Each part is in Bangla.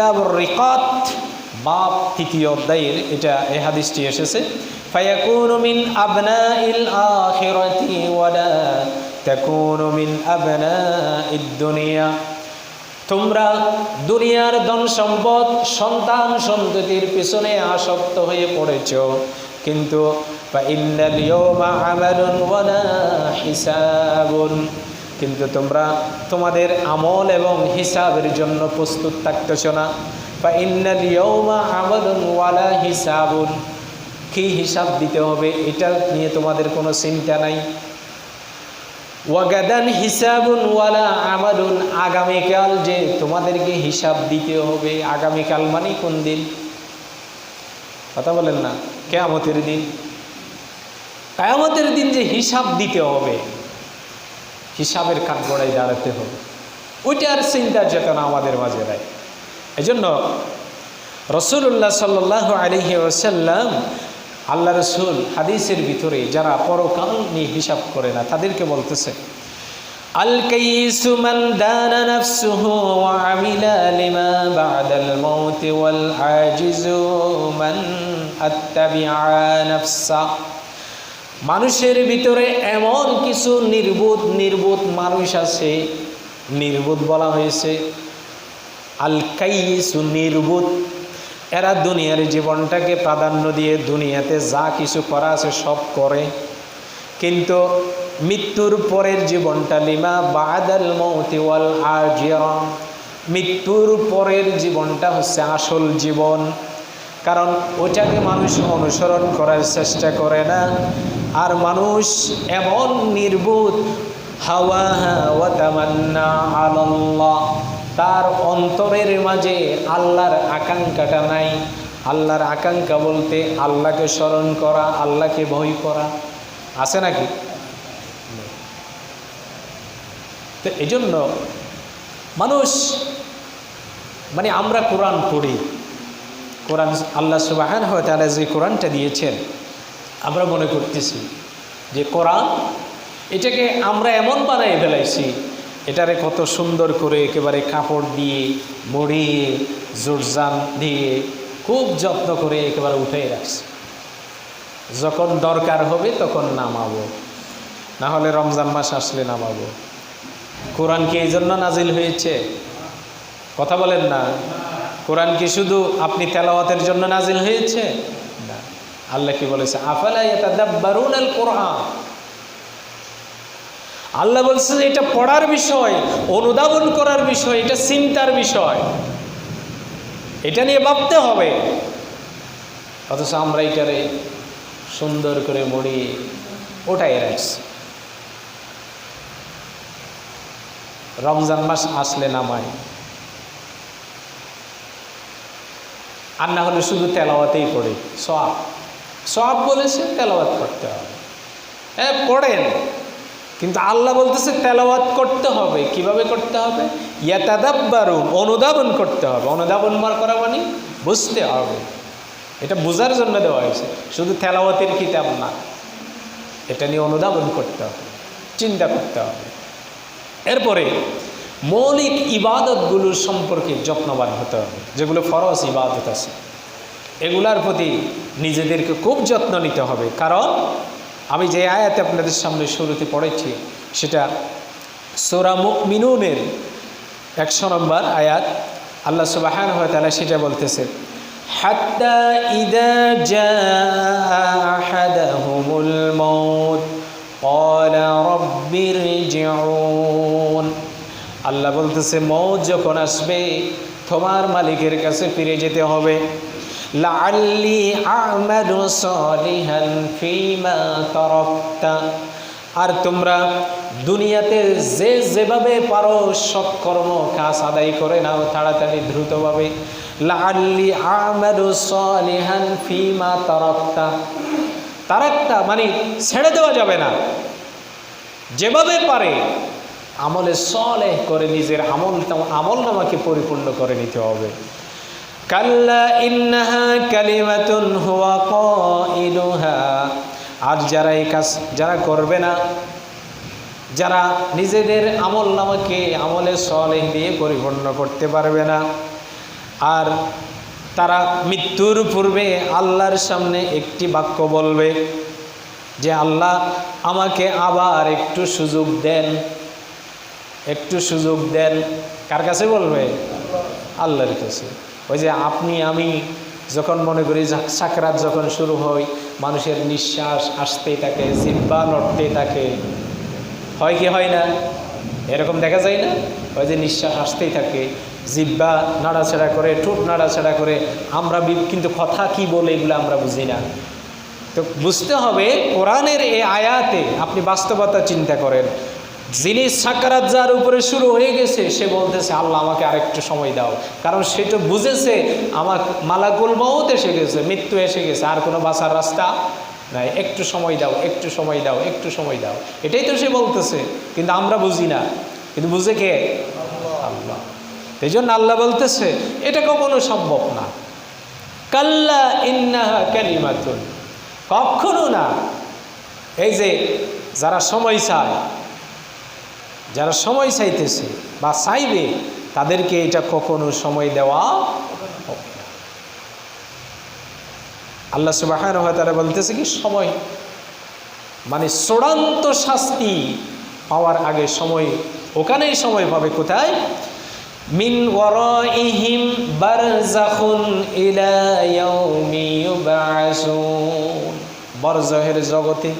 কিতাবুর রিকাত, বাপ তৃতীয় অধ্যায়ের এটা, এই হাদিসটি এসেছে, ফায়াকুনু মিন আবনাইল আখিরাতি ওয়ালা তাকুনু মিন আবনাইদ দুনিয়া। তোমরা দুনিয়ার ধন সম্পদ, সন্তান সন্ততির পিছনে আসক্ত হয়ে পড়েছ, কিন্তু ফাইন্নাল ইয়াওমা আমালুন ওয়ালা হিসাবুন। কিন্তু তোমরা তোমাদের আমল এবং হিসাবের জন্য প্রস্তুত থাকতেছ না। ইয়াওমা আমালুন ওয়ালা হিসাবুন। কি হিসাব দিতে হবে এটা নিয়ে তোমাদের কোনো চিন্তা নাই। ওয়াগাদান হিসাবুন ওয়ালা আমালুন। আগামীকাল যে তোমাদেরকে হিসাব দিতে হবে, আগামীকাল মানে কোন দিন? কথা বলেন না, কেয়ামতের দিন। কেয়ামতের দিন যে হিসাব দিতে হবে হিসাবের কাঠগড়ায় দাঁড়াতে হবে। ওইটার চিন্তার চেতনা আমাদের মাঝে নাই। জন্য রসুল্লাহ সাল্লাহ আলহি ওসাল্লাম আল্লাহ রসুল হাদিসের ভিতরে যারা পরকাল নিয়ে হিসাব করে না, তাদেরকে বলতেছে আল কাইসু দানা ওয়াল মানুষের ভিতরে এমন কিছু নির্বোধ নির্বোধ মানুষ আছে, নির্বোধ বলা হয়েছে। আল কাইসু নির্বোধ। এরা দুনিয়ার জীবনটাকে প্রাধান্য দিয়ে দুনিয়াতে যা কিছু করা আছে সব করে। কিন্তু মৃত্যুর পরের জীবনটা লিমা বাদাল মৌতি ওয়াল আজিরা মৃত্যুর পরের জীবনটা হচ্ছে আসল জীবন। কারণ ওটাকে মানুষ অনুসরণ করার চেষ্টা করে না। আর মানুষ এমন নির্বোধ। হাওয়া তামান্না তার অন্তরের মাঝে আল্লাহর আকাঙ্ক্ষাটা নাই। আল্লাহর আকাঙ্ক্ষা বলতে আল্লাহকে স্মরণ করা, আল্লাহকে ভয় করা। আছে নাকি? তো এই জন্য মানুষ মানে আমরা কোরআন পড়ি। কোরআন আল্লাহ সুবাহান হয় তারা যে কোরআনটা দিয়েছেন আমরা মনে করতেছি যে কোরআন এটাকে আমরা এমন বানাই ফেলাইছি, এটারে কত সুন্দর করে একেবারে কাপড় দিয়ে মড়িয়ে জোরজান দিয়ে খুব যত্ন করে একেবারে উঠে রাখছি। যখন দরকার হবে তখন নামাবো, না হলে রমজান মাস আসলে নামাবো। কোরআন কি এই জন্য নাজিল হয়েছে? কথা বলেন না। কোরআন কি শুধু আপনি তেলাওয়াতের জন্য নাজিল হয়েছে? আল্লাহ কি বলেছে, আফালা ইয়াতাদাব্বারুন আল কোরআন আল্লাহ বলছে এটা পড়ার বিষয়, অনুধাবন করার বিষয়, এটা চিন্তার বিষয়। এটা নিয়ে ভাবতে হবে। অথচ আমরা এটারে সুন্দর করে মরিয়ে ওটাই রাখছি। রমজান মাস আসলে নামায় আর না হলে শুধু তেলাওয়াতেই পড়ে সব সব বলেছে, তেলাওয়াত করতে হবে। হ্যাঁ পড়েন। কিন্তু আল্লাহ বলতেছে, তেলাওয়াত করতে হবে। কীভাবে করতে হবে? ইয়াতাদাব্বারু, অনুধাবন করতে হবে। অনুধাবন মার করা মানে বুঝতে হবে। এটা বোঝার জন্য দেওয়া হয়েছে। শুধু তেলাওয়াতের কিতাব না, এটা নিয়ে অনুধাবন করতে হবে, চিন্তা করতে হবে। এরপরে, মৌলিক ইবাদতগুলোর সম্পর্কে যত্নবান হতে হবে, যেগুলো ফরজ ইবাদত আছে। এগুলার প্রতি নিজেদেরকে খুব যত্ন নিতে হবে। কারণ আমি যে আয়াতে আপনাদের সামনে শুরুতে পড়েছি, সেটা সোরামুক মিনুনের একশো নম্বর আয়াত। আল্লাহ সুবাহান হয় তাহলে সেটা বলতেছে আল্লাহ বলতেছে মৌ যখন আসবে, তোমার মালিকের কাছে ফিরে যেতে হবে। লাআল্লি আমালু সালিহান ফিমা তারাকতা। আর তোমরা দুনিয়াতে যে যেভাবে পারো সব সৎকর্ম কাজ আদায় করে নাও তাড়াতাড়ি, দ্রুতভাবে। লাআল্লি আমালু সালিহান ফিমা তারাকতা। তারাকতা মানে ছেড়ে দেওয়া যাবে না। যেভাবে পারে আমলে সলেহ করে নিজের আমল আমল নামাকে পরিপূর্ণ করে নিতে হবে। কাল্লা ইন্নাহা কালিমাতুন হুয়া কাইলুহা আর যারা এই কাজ, যারা করবে না, যারা নিজেদের আমল নামাকে আমলে সলেহ দিয়ে পরিপূর্ণ করতে পারবে না, আর তারা মৃত্যুর পূর্বে আল্লাহর সামনে একটি বাক্য বলবে যে, আল্লাহ আমাকে আবার একটু সুযোগ দেন, একটু সুযোগ দেন। কার কাছে বলবে? আল্লাহর কাছে। ওই যে আপনি, আমি যখন মনে করি সাকরাত যখন শুরু হয়, মানুষের নিঃশ্বাস আসতেই থাকে জিব্বা লড়তেই থাকে। হয় কি হয় না? এরকম দেখা যায় না? ওই যে নিঃশ্বাস আসতেই থাকে জিব্বা নাড়াচাড়া করে, ঠোঁট নাড়াচাড়া করে, আমরা কিন্তু কথা কি বলে এগুলো আমরা বুঝি না। তো বুঝতে হবে, কোরআনের এই আয়াতে আপনি বাস্তবতা চিন্তা করেন। যিনি সাকারাত যার উপরে শুরু হয়ে গেছে, সে বলতেছে, আল্লাহ, আমাকে আরেকটু সময় দাও। কারণ সে তো বুঝেছে, আমার মালাকুল মৌত এসে গেছে, মৃত্যু এসে গেছে, আর কোনো বাঁচার রাস্তা নাই। একটু সময় দাও, একটু সময় দাও, একটু সময় দাও। এটাই তো সে বলতেছে, কিন্তু আমরা বুঝি না। কিন্তু বুঝে কে? আল্লাহ। এই জন্য আল্লাহ বলতেছে, এটা কখনো সম্ভব না। কাল্লা ইন্নাহা কালিমাতুন। কখনো না। এই যে, যারা সময় চায় যারা সময় চাইতেছে বা চাইবে, তাদেরকে এটা কখনো সময় দেওয়া। আল্লাহ সুবাহ তারা বলতেছে কি, সময়। মানে চূড়ান্ত শাস্তি পাওয়ার আগে সময়, ওখানেই সময় পাবে কোথায়? মিন ওয়ারাইহিম বারজাখুন ইলা ইয়াউমি ইউবআসুন বরজহের জগতে,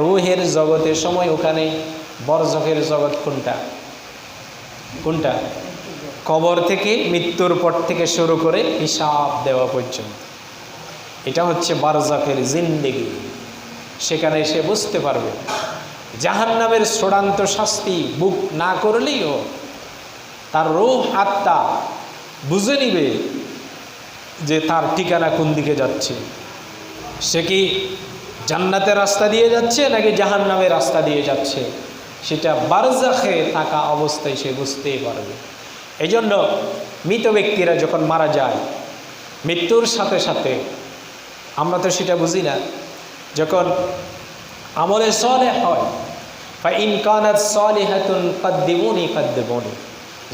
রুহের জগতে সময় ওখানে। বরজহের জগৎ কোনটা? কোনটা? কবর থেকে মৃত্যুর পর থেকে শুরু করে হিসাব দেওয়া পর্যন্ত। এটা হচ্ছে বারজাকের জিন্দেগি। সেখানে এসে বুঝতে পারবে, জাহান্নামের চূড়ান্ত শাস্তি বুক না করলেও তার রোহ আত্মা বুঝে নিবে যে তার ঠিকানা কোন দিকে যাচ্ছে। সে কি জান্নাতের রাস্তা দিয়ে যাচ্ছে নাকি জাহান্নামের রাস্তা দিয়ে যাচ্ছে? সেটা বারজাখে থাকা অবস্থায় সে বুঝতেই পারবে। এই জন্য মৃত ব্যক্তিরা যখন মারা যায়, মৃত্যুর সাথে সাথে, আমরা তো সেটা বুঝি না, যখন আমলে সলে হয় বা ইনকানাত সলিহাতুন কাদ্দিমুনি কাদ্দিমুনি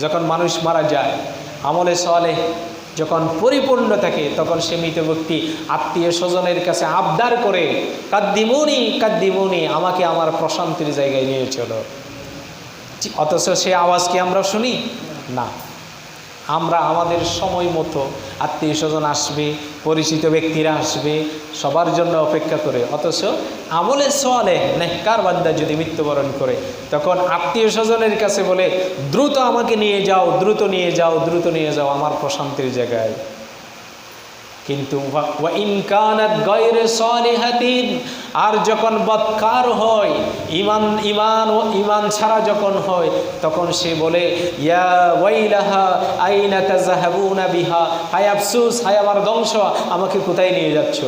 যখন মানুষ মারা যায়, আমলে সলে যখন পরিপূর্ণ থাকে, তখন সে মৃত ব্যক্তি আত্মীয় স্বজনের কাছে আবদার করে, কাদ্দিমুনি কাদ্দিমুনি, আমাকে আমার প্রশান্তির জায়গায় নিয়ে চলো। অথচ সে আওয়াজ কি আমরা শুনি? না। আমরা আমাদের সময় মতো আত্মীয় স্বজন আসবে, পরিচিত ব্যক্তিরা আসবে, সবার জন্য অপেক্ষা করে। অথচ আমলে সোয়ালে নেককার বান্দা যদি মৃত্যুবরণ করে, তখন আত্মীয় স্বজনের কাছে বলে, দ্রুত আমাকে নিয়ে যাও, দ্রুত নিয়ে যাও, দ্রুত নিয়ে যাও, আমার প্রশান্তির জায়গায়। কিন্তু আর যখন বৎকার হয় ইমান ইমান ও ইমান ছাড়া যখন হয়, তখন সে বলে, ইয়া বিহা? হায় আফসুস, হায় আমার ধ্বংস, আমাকে কোথায় নিয়ে যাচ্ছ?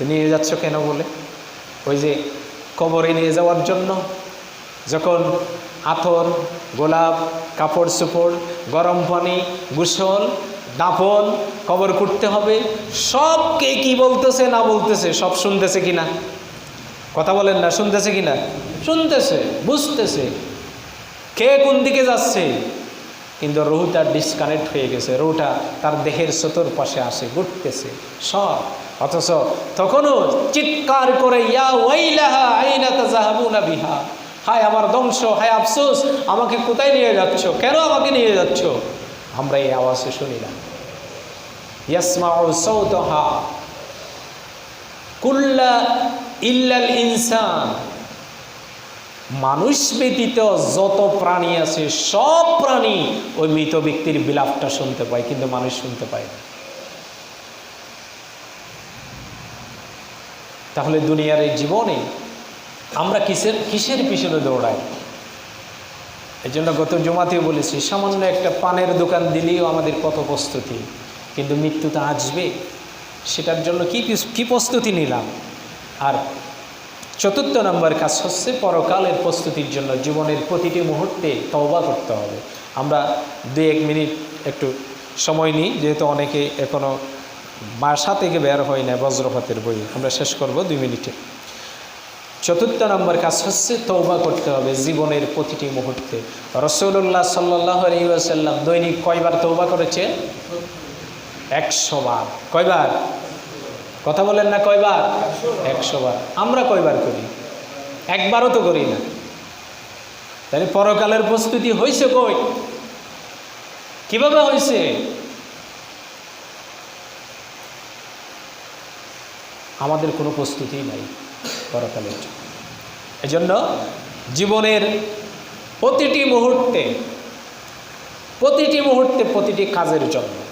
নিয়ে যাচ্ছ কেন বলে? ওই যে কবরে নিয়ে যাওয়ার জন্য, যখন আথর, গোলাপ কাপড় চোপড় গরম পানি, গোসল দাফন, কবর করতে হবে। সব কে কি বলতেছে, না বলতেছে, সব শুনতেছে কি না কথা বলেন না, শুনতেছে কি না শুনতেছে, বুঝতেছে। কে কোন দিকে যাচ্ছে? কিন্তু রুহটা ডিসকানেক্ট হয়ে গেছে। রুহটা তার দেহের চতুর পাশে আসে, ঘুরতেছে, সব। অথচ তখনও চিৎকার করে, ইয়া বিহা। হায় আমার ধ্বংস, হায় আফসোস, আমাকে কোথায় নিয়ে যাচ্ছ? কেন আমাকে নিয়ে যাচ্ছ? আমরা এই আওয়াজে শুনি না। ইয়াসমাউ সাউতাহা। কুল্লা ইল্লাল ইনসান। মানুষ ব্যতীত যত প্রাণী আছে, সব প্রাণী ওই মৃত ব্যক্তির বিলাপটা শুনতে পায়, কিন্তু মানুষ শুনতে পায় না। তাহলে দুনিয়ার এই জীবনে আমরা কিসের কিসের পিছনে দৌড়াই? এই জন্য গত জমাতেও বলেছি, সামান্য একটা পানের দোকান দিলেও আমাদের কত প্রস্তুতি? কিন্তু মৃত্যু তো আসবে। সেটার জন্য কি কি প্রস্তুতি নিলাম? আর চতুর্থ নম্বর কাজ হচ্ছে পরকালের প্রস্তুতির জন্য জীবনের প্রতিটি মুহূর্তে তওবা করতে হবে। আমরা দু এক মিনিট একটু সময় নিই, যেহেতু অনেকে এখনও বাসা থেকে বের হয় না বজ্রপাতের বই। আমরা শেষ করব দুই মিনিটে। চতুর্থ নম্বর কাজ হচ্ছে তৌবা করতে হবে জীবনের প্রতিটি মুহূর্তে। রসৌল্লাহ সাল্লাহ আলী আলহিউসাল্লাম দৈনিক কয়বার তৌবা করেছে একশো বার। কয়বার? কথা বলেন না কয়বার? একশো বার। আমরা কয়বার করি? একবারও তো করি না। তাহলে পরকালের প্রস্তুতি হয়েছে কই? কীভাবে হয়েছে আমাদের কোনো প্রস্তুতি নাই পরকালের জন্য। এজন্য জীবনের প্রতিটি মুহূর্তে প্রতিটি মুহূর্তে প্রতিটি কাজের জন্য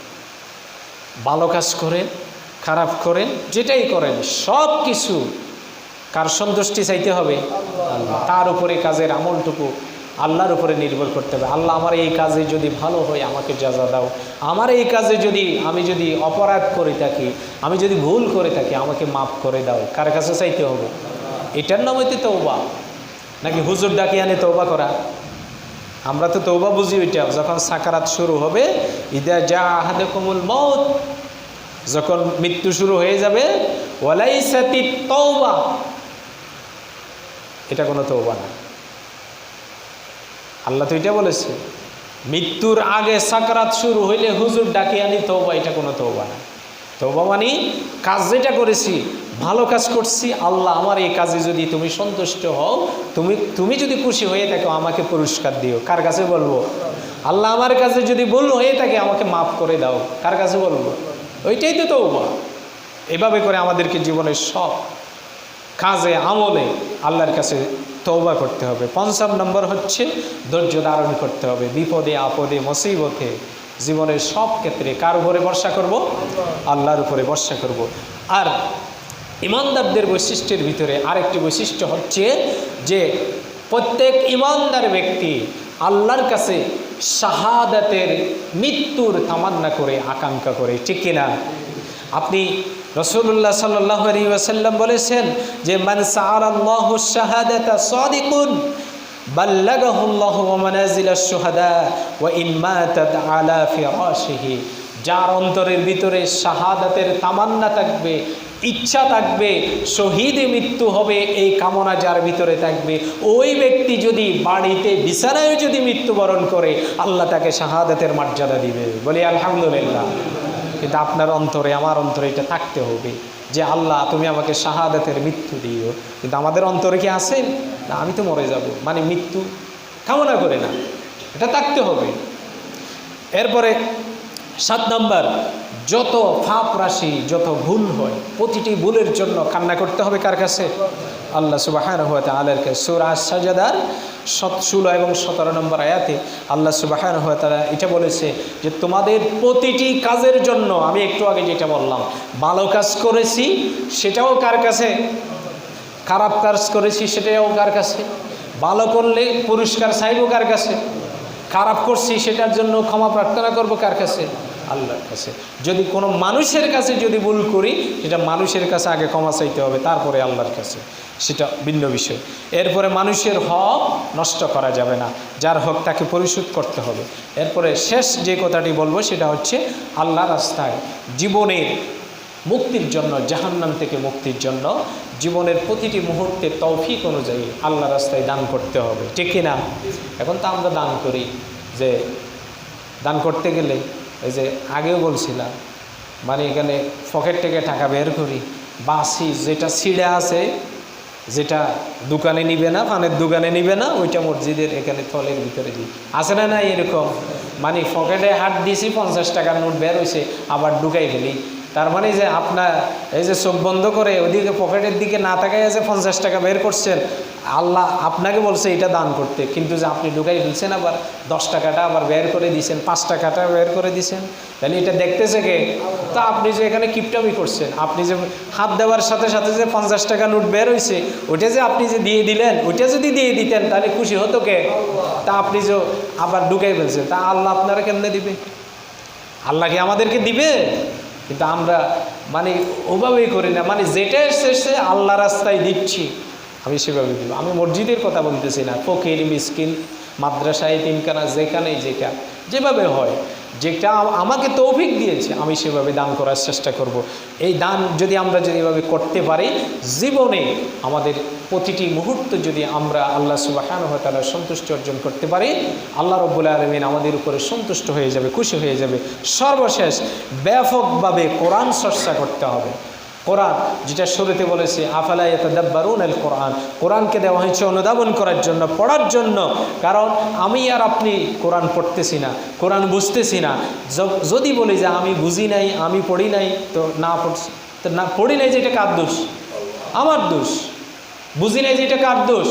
ভালো কাজ করেন খারাপ করেন যেটাই করেন, সব কিছু কার সন্তুষ্টি চাইতে হবে? তার উপরে কাজের আমলটুকু আল্লাহর উপরে নির্ভর করতে হবে। আল্লাহ আমার এই কাজে যদি ভালো হয়, আমাকে যাজা দাও। আমার এই কাজে যদি, আমি যদি অপরাধ করে থাকি, আমি যদি ভুল করে থাকি, আমাকে মাফ করে দাও। কার কাছে চাইতে হবে? এটার নাম হইতে তৌবা নাকি হুজুর ডাকি আনে তৌবা করা? আমরা তো তৌবা বুঝি ওইটা। যখন সাকারাত শুরু হবে, ইদা যা আহাদে কমুল মত যখন মৃত্যু শুরু হয়ে যাবে, ওয়ালাইসাতি তৌবা এটা কোনো তৌবা না। আল্লাহ তো এটা বলেছে, মৃত্যুর আগে সাকরাত শুরু হইলে হুজুর ডাকি আনি তৌবা এটা কোনো তৌবা না। তৌবা মানে কাজ যেটা করেছি ভালো কাজ করছি, আল্লাহ আমার এই কাজে যদি তুমি সন্তুষ্ট হও, তুমি তুমি যদি খুশি হয়ে থাকো, আমাকে পুরস্কার দিও। কার কাছে বলব? আল্লাহ আমার কাছে যদি ভুল হয়ে থাকে, আমাকে মাফ করে দাও। কার কাছে বলব? ওইটাই তো তৌবা এভাবে করে আমাদেরকে জীবনের সব কাজে, আমলে আল্লাহর কাছে তৌবা করতে হবে। পঞ্চম নম্বর হচ্ছে, ধৈর্য ধারণ করতে হবে। বিপদে, আপদে, মুসিবতে জীবনের সব ক্ষেত্রে কার উপরে ভরসা করব? আল্লাহর উপরে ভরসা করব। আর ইমানদারদের বৈশিষ্ট্যের ভিতরে আরেকটি বৈশিষ্ট্য হচ্ছে যে প্রত্যেক ইমানদার ব্যক্তি আল্লাহর কাছে শাহাদাতের মৃত্যুর তামান্না করে আকাঙ্ক্ষা করে, ঠিক কিনা আপনি রসুল্লাহ সাল্লাহ ওয়াসাল্লাম বলেছেন যে যার অন্তরের ভিতরে শাহাদাতের তামান্না থাকবে ইচ্ছা থাকবে, শহীদে মৃত্যু হবে, এই কামনা যার ভিতরে থাকবে, ওই ব্যক্তি যদি বাড়িতে বিছানায় যদি মৃত্যুবরণ করে, আল্লাহ তাকে শাহাদাতের মর্যাদা দিবে। বলি, আলহামদুলিল্লাহ। কিন্তু আপনার অন্তরে, আমার অন্তরে এটা থাকতে হবে যে, আল্লাহ, তুমি আমাকে শাহাদাতের মৃত্যু দিও। কিন্তু আমাদের অন্তরে কি আছে? না, আমি তো মরে যাব। মানে মৃত্যু কামনা করে না। এটা থাকতে হবে। এরপরে সাত নাম্বার, যত ফাপ রাশি, যত ভুল হয়, প্রতিটি ভুলের জন্য কান্না করতে হবে কার কাছে? আল্লাহ সুবাহ আলের কাছে সুরা সাজাদার সত ষোলো এবং সতেরো নম্বর আয়াতে আল্লাহ সুবাহান সুবাহ তারা এটা বলেছে যে, তোমাদের প্রতিটি কাজের জন্য আমি একটু আগে যেটা বললাম, ভালো কাজ করেছি সেটাও কার কাছে? খারাপ কাজ করেছি সেটাও কার কাছে? ভালো করলে পুরস্কার চাইব কার কাছে? খারাপ করছি, সেটার জন্য ক্ষমা প্রার্থনা করব কার কাছে? আল্লাহর কাছে। যদি কোনো মানুষের কাছে যদি ভুল করি, সেটা মানুষের কাছে আগে ক্ষমা চাইতে হবে, তারপরে আল্লাহর কাছে। সেটা ভিন্ন বিষয়। এরপরে মানুষের হক নষ্ট করা যাবে না। যার হক তাকে পরিশোধ করতে হবে। এরপরে শেষ যে কথাটি বলব, সেটা হচ্ছে আল্লাহ রাস্তায় জীবনের মুক্তির জন্য, জাহান্নাম থেকে মুক্তির জন্য জীবনের প্রতিটি মুহূর্তে তৌফিক অনুযায়ী আল্লাহ রাস্তায় দান করতে হবে। ঠিক কিনা? এখন তো আমরা দান করি যে, দান করতে গেলে এই যে আগেও বলছিলাম মানে এখানে পকেট থেকে টাকা বের করি বাসি যেটা ছিঁড়ে আছে, যেটা দোকানে নিবে না, পানের দোকানে নিবে না, ওইটা মসজিদের এখানে থলের ভিতরে দিই। আছে না না এরকম? মানে পকেটে হাত দিয়েছি পঞ্চাশ টাকার নোট বের হয়েছে আবার ঢুকাই ফেলি। তার মানে যে আপনার এই যে চোখ বন্ধ করে ওদিকে পকেটের দিকে না তাকাই যে পঞ্চাশ টাকা বের করছেন, আল্লাহ আপনাকে বলছে এটা দান করতে। কিন্তু যে আপনি ঢুকাই ফেলছেন আবার দশ টাকাটা আবার বের করে দিয়েছেন পাঁচ টাকাটা বের করে দিয়েছেন তাহলে এটা দেখতেছে কে? তা আপনি যে এখানে কিপটামি করছেন, আপনি যে হাত দেওয়ার সাথে সাথে যে পঞ্চাশ টাকা নোট বের হয়েছে ওইটা যে আপনি যে দিয়ে দিলেন, ওইটা যদি দিয়ে দিতেন, তাহলে খুশি হতো কে? তা আপনি যে আবার ঢুকাই ফেলছেন, তা আল্লাহ আপনারা কেমনে দিবে? আল্লাহ কি আমাদেরকে দিবে? কিন্তু আমরা মানে ওভাবেই করি না। মানে যেটা এসেছে আল্লাহ রাস্তায় দিচ্ছি, আমি সেভাবে দিব আমি মসজিদের কথা বলতেছি না। ফকির, মিসকিন, মাদ্রাসায় তিনখানা, যেখানেই যেটা, যেভাবে হয়। যেটা আমাকে তৌফিক দিয়েছে, আমি সেভাবে দান করার চেষ্টা করব। এই দান যদি আমরা যদি এভাবে করতে পারি, জীবনে আমাদের প্রতিটি মুহূর্ত যদি আমরা আল্লাহ সুবাহানুহতালা সন্তুষ্টি অর্জন করতে পারি, আল্লাহ রব্বুল আলমিন আমাদের উপরে সন্তুষ্ট হয়ে যাবে, খুশি হয়ে যাবে সর্বশেষ ব্যাপকভাবে কোরআন চর্চা করতে হবে কোরআন, যেটা শুরুতে বলেছে, আফালা ইয়াতাদাব্বারুন আল কোরআন কোরআনকে দেওয়া হয়েছে অনুধাবন করার জন্য, পড়ার জন্য। কারণ আমি আর আপনি কোরআন পড়তেছি না, কোরআন বুঝতেছি না। যদি বলি যে আমি বুঝি নাই, আমি পড়ি নাই, তো না পড়ছি তো না, পড়ি নাই যে এটা কার দোষ? আমার দোষ। বুঝি নাই যে এটা কার দোষ?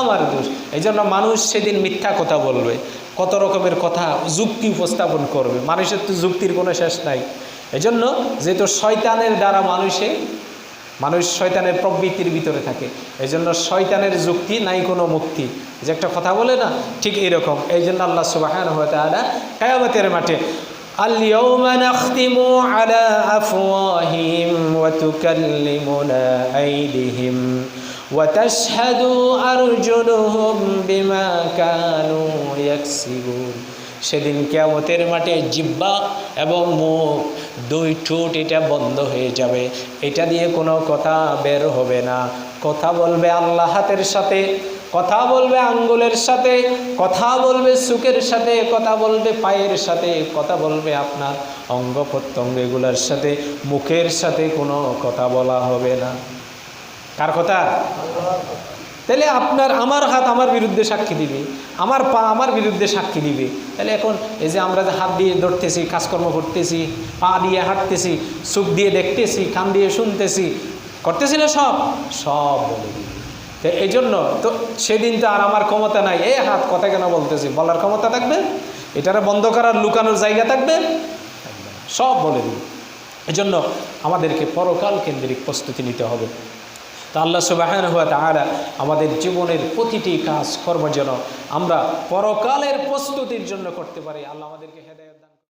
আমার দোষ। এই জন্য মানুষ সেদিন মিথ্যা কথা বলবে। কত রকমের কথা যুক্তি উপস্থাপন করবে। মানুষের তো যুক্তির কোনো শেষ নাই। এজন্য যেহেতু শয়তানের দ্বারা মানুষে মানুষ শয়তানের প্রবৃত্তির ভিতরে থাকে এই জন্য শয়তানের যুক্তি নাই কোনো মুক্তি যে একটা কথা বলে না ঠিক এরকম এই জন্য আল্লাহ সুবাহান তাআলা কায়ামতের মাঠে اليوم نختم على أفواههم وتكلمنا أيديهم وتشهد أرجلهم بما كانوا يكسبون সেদিন কেয়ামতের মাঠে জিব্বা এবং মুখ দুই ঠোঁট এটা বন্ধ হয়ে যাবে। এটা দিয়ে কোনো কথা বের হবে না। কথা বলবে আল্লাহ হাতের সাথে, কথা বলবে আঙ্গুলের সাথে, কথা বলবে সুখের সাথে, কথা বলবে পায়ের সাথে, কথা বলবে আপনার অঙ্গ প্রত্যঙ্গ এগুলোর সাথে, মুখের সাথে কোনো কথা বলা হবে না। কার কথা? তাহলে আপনার আমার হাত আমার বিরুদ্ধে সাক্ষী দিবে, আমার পা আমার বিরুদ্ধে সাক্ষী দিবে। তাহলে এখন এই যে আমরা যে হাত দিয়ে ধরতেছি, কাজকর্ম করতেছি, পা দিয়ে হাঁটতেছি, চোখ দিয়ে দেখতেছি, কান দিয়ে শুনতেছি, করতেছি না সব? সব বলে তো এই জন্য তো সেদিন তো আর আমার ক্ষমতা নাই। এই হাত কথা কেন বলতেছি? বলার ক্ষমতা থাকবে? এটারে বন্ধ করার, লুকানোর জায়গা থাকবে? সব বলে দিবে। এজন্য আমাদেরকে পরকাল কেন্দ্রিক প্রস্তুতি নিতে হবে। তা আল্লাহ সুবাহন হুয়া তাহারা আমাদের জীবনের প্রতিটি কাজ কর্ম যেন আমরা পরকালের প্রস্তুতির জন্য করতে পারি। আল্লাহ আমাদেরকে হেদায়ত